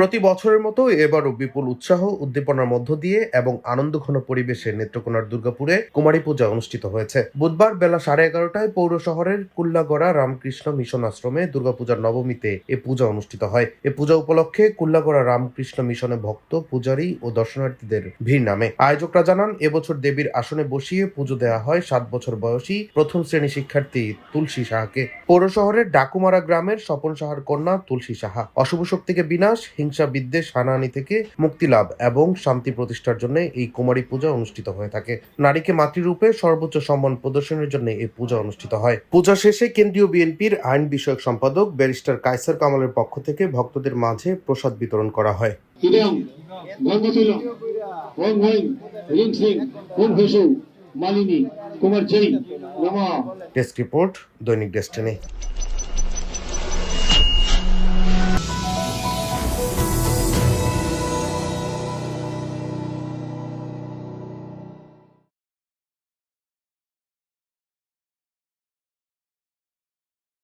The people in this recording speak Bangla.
প্রতি বছরের মতো এবারও বিপুল উৎসাহ উদ্দীপনার মধ্য দিয়ে এবং আনন্দঘন পরিবেশে নেত্রকোনার দুর্গাপুরে কুমারী পূজা অনুষ্ঠিত হয়েছে। বুধবার বেলা সাড়ে এগারোটায় পৌর শহরের কুল্লাগড়া রামকৃষ্ণ মিশন আশ্রমে দুর্গাপূজার নবমীতে এ পূজা অনুষ্ঠিত হয়। এ পূজা উপলক্ষে কুল্লাগড়া রামকৃষ্ণ মিশনে ভক্ত, পূজারী ও দর্শনার্থীদের ভিড় নামে। আয়োজকরা জানান, এবছর দেবীর আসনে বসিয়ে পুজো দেওয়া হয় সাত বছর বয়সী প্রথম শ্রেণি শিক্ষার্থী তুলসী সাহাকে। পৌর শহরের ডাকুমারা গ্রামের স্বপন সাহার কন্যা তুলসী সাহা। অশুভ শক্তিকে বিনাশ, হিংসা, বিদ্বেষ, হানাহানি থেকে মুক্তি লাভ এবং শান্তি প্রতিষ্ঠার জন্য এই কুমারী পূজা অনুষ্ঠিত হয়ে থাকে। নারীকে মাতৃরূপে সর্বোচ্চ সম্মান প্রদর্শনের জন্য এই পূজা অনুষ্ঠিত হয়। পূজা শেষে কেন্দ্রীয় বিএনপির আইন বিষয়ক সম্পাদক ব্যারিস্টার কাইসার কামালের পক্ষ থেকে ভক্তদের মাঝে প্রসাদ বিতরণ করা হয়। মালিনী কুমার জৈ নমঃ। Desk report Dainik Destiny.